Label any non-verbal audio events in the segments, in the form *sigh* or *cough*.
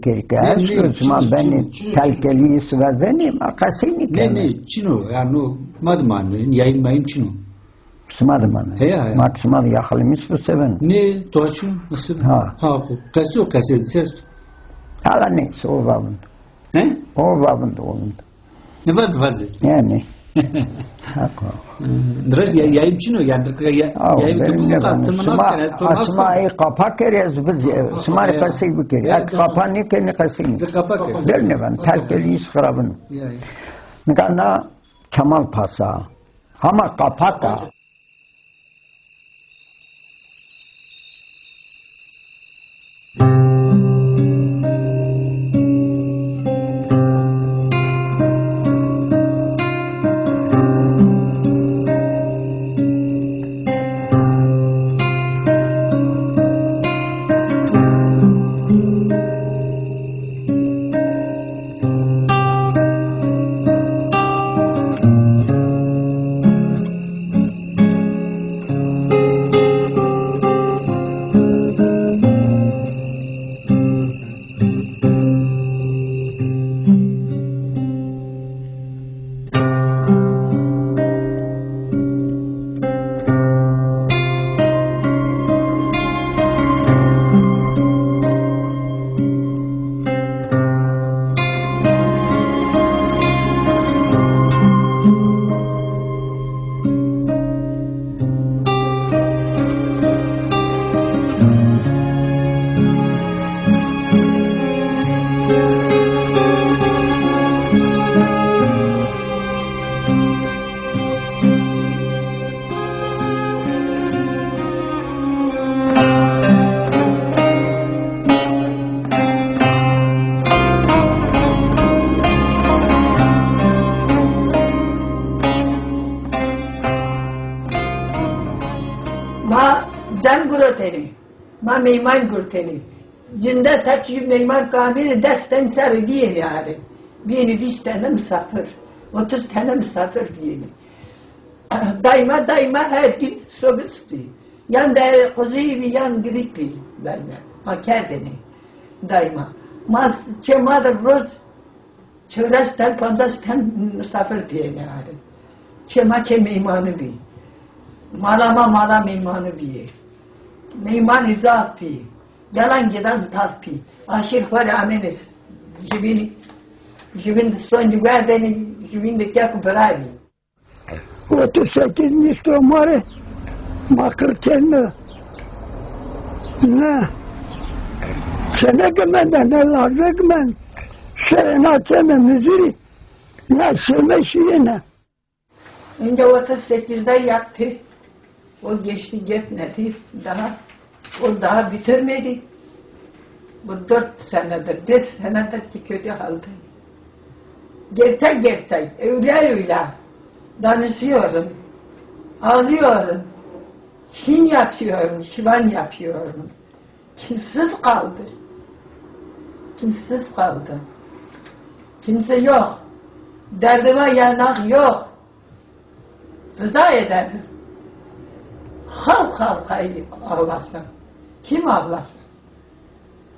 Kirke. Ne, Aşkı ne, sma çinu, beni çinu, çinu, telkeli svezeni ma kasini Ne ke. ne çino ya no madman yayın mayım çino. Smad man. He, he. Mak smad yakhlimis bu seven. Ne doğaçın nasıl? Ha. Ha ko kaso kaset ses. Hala ne so vavun. He? O vavun olun. Ne vaz vaz. Yani. Hako. Draş ya yayım çino yani ya Av yayım benim tu ne bu ben. kattım Sma nasıl to nasıl? asma kapak kerez biz smar ya. kasi bu kere. Ya, Ak kapani ke ne kasini. De kapak. Der guroteni. Ma meyman gurteni. Günde taçı meyman kamili desten sarı değil yani. Bir yüz tane misafir. Otuz tane misafir diyelim. *clears throat* Daima daima her gün soğustu. Yan değer kuzuyu bir yan gidikli benimle. Ma kerdeni. Daima. Mas çemadır roz çevresi tel panzas ten misafir diyelim yani. Çema çe meymanı bir. Malama mala meymanı biye. Meyman izah pi. Yalan giden zat pi. Aşir var ameniz. Jibin jibin son gardeni jibin de kyak bravi. 38 nistomare makır kelme ne sene gümende ne lazı gümen serenat sene müziri ne seme şirine Önce 38'de yaptı. O geçti gitmedi. Daha o daha bitirmedi. Bu dört senedir, beş senedir ki kötü halde. Gerçek gerçek, öyle öyle. Danışıyorum, ağlıyorum, şin yapıyorum, şivan yapıyorum. Kimsiz kaldı. Kimsiz kaldı. Kimse yok. Derdime yanak yok. Rıza ederdim. Halk halka ağlasın. Kim ağlasın?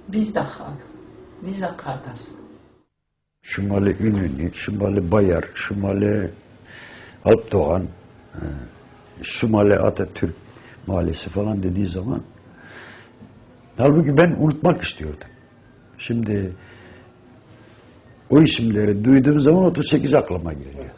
Biz de halk. Biz de kardeş. Şimali Ünlü, Şimali Bayar, Şimali Alpdoğan, e, Şimali Atatürk Mahallesi falan dediği zaman halbuki ben unutmak istiyordum. Şimdi o isimleri duyduğum zaman 38 aklıma geliyor.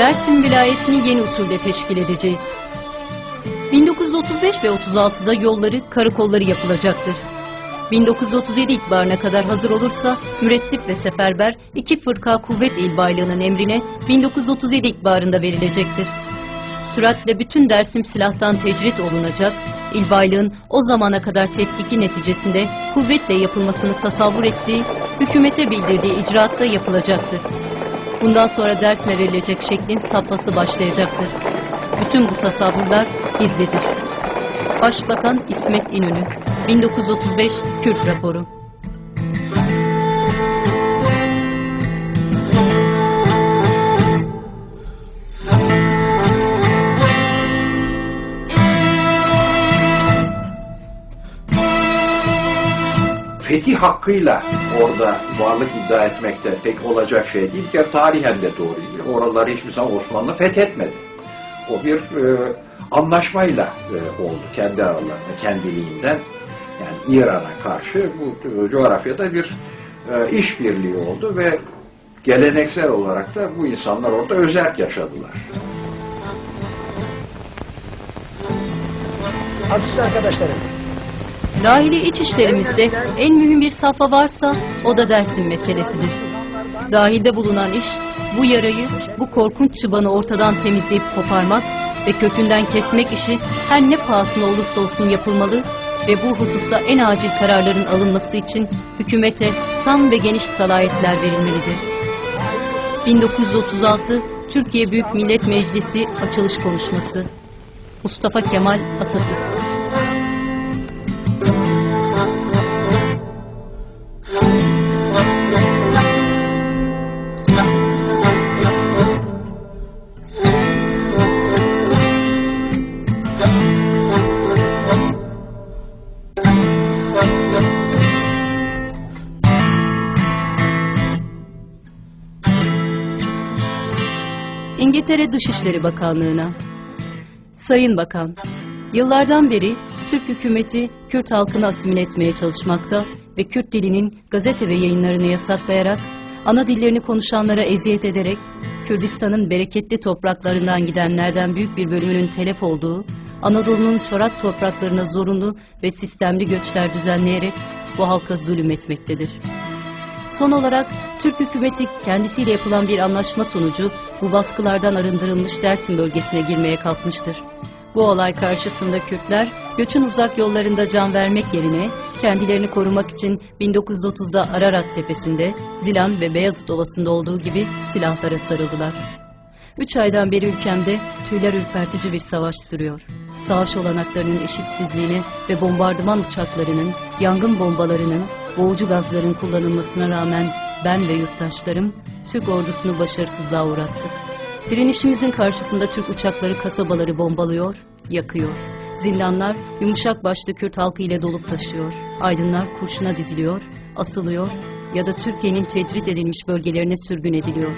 Dersim vilayetini yeni usulde teşkil edeceğiz. 1935 ve 36'da yolları, karakolları yapılacaktır. 1937 ikbarına kadar hazır olursa mürettip ve seferber iki fırka kuvvet il baylığının emrine 1937 ikbarında verilecektir. Süratle bütün Dersim silahtan tecrit olunacak, il baylığın o zamana kadar tetkiki neticesinde kuvvetle yapılmasını tasavvur ettiği, hükümete bildirdiği icraatta yapılacaktır. Bundan sonra Dersim'e verilecek şeklin safhası başlayacaktır. Bütün bu tasavvurlar gizlidir. Başbakan İsmet İnönü 1935 Kürt raporu fetih hakkıyla orada varlık iddia etmekte pek olacak şey değil. Bir kere tarihen de doğru değil. Oraları hiçbir zaman Osmanlı fethetmedi. O bir e, anlaşmayla e, oldu kendi aralarında, kendiliğinden. Yani İran'a karşı bu e, coğrafyada bir e, işbirliği oldu ve geleneksel olarak da bu insanlar orada özerk yaşadılar. Aziz arkadaşlarım, Dahili iç işlerimizde en mühim bir safha varsa o da Dersim meselesidir. Dahilde bulunan iş bu yarayı, bu korkunç çıbanı ortadan temizleyip koparmak ve kökünden kesmek işi her ne pahasına olursa olsun yapılmalı ve bu hususta en acil kararların alınması için hükümete tam ve geniş salayetler verilmelidir. 1936 Türkiye Büyük Millet Meclisi açılış konuşması Mustafa Kemal Atatürk İngiltere Dışişleri Bakanlığı'na. Sayın Bakan, yıllardan beri Türk hükümeti Kürt halkını asimile etmeye çalışmakta ve Kürt dilinin gazete ve yayınlarını yasaklayarak, ana dillerini konuşanlara eziyet ederek, Kürdistan'ın bereketli topraklarından gidenlerden büyük bir bölümünün telef olduğu, Anadolu'nun çorak topraklarına zorunlu ve sistemli göçler düzenleyerek bu halka zulüm etmektedir. Son olarak Türk hükümeti kendisiyle yapılan bir anlaşma sonucu bu baskılardan arındırılmış Dersim bölgesine girmeye kalkmıştır. Bu olay karşısında Kürtler göçün uzak yollarında can vermek yerine kendilerini korumak için 1930'da Ararat Tepesi'nde, Zilan ve Beyazıt Ovası'nda olduğu gibi silahlara sarıldılar. Üç aydan beri ülkemde tüyler ürpertici bir savaş sürüyor. Savaş olanaklarının eşitsizliğine ve bombardıman uçaklarının, yangın bombalarının, boğucu gazların kullanılmasına rağmen ben ve yurttaşlarım Türk ordusunu başarısızlığa uğrattık. Direnişimizin karşısında Türk uçakları kasabaları bombalıyor, yakıyor. Zindanlar yumuşak başlı Kürt halkı ile dolup taşıyor. Aydınlar kurşuna diziliyor, asılıyor ya da Türkiye'nin tecrit edilmiş bölgelerine sürgün ediliyor.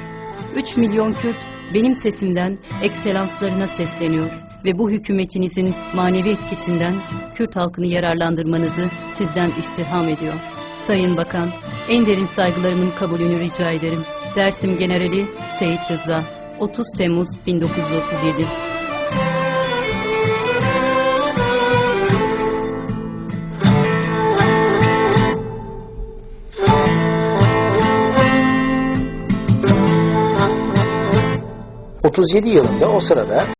3 milyon Kürt benim sesimden ekselanslarına sesleniyor ve bu hükümetinizin manevi etkisinden Kürt halkını yararlandırmanızı sizden istirham ediyor. Sayın Bakan, en derin saygılarımın kabulünü rica ederim. Dersim Generali Seyit Rıza, 30 Temmuz 1937 37 yılında o sırada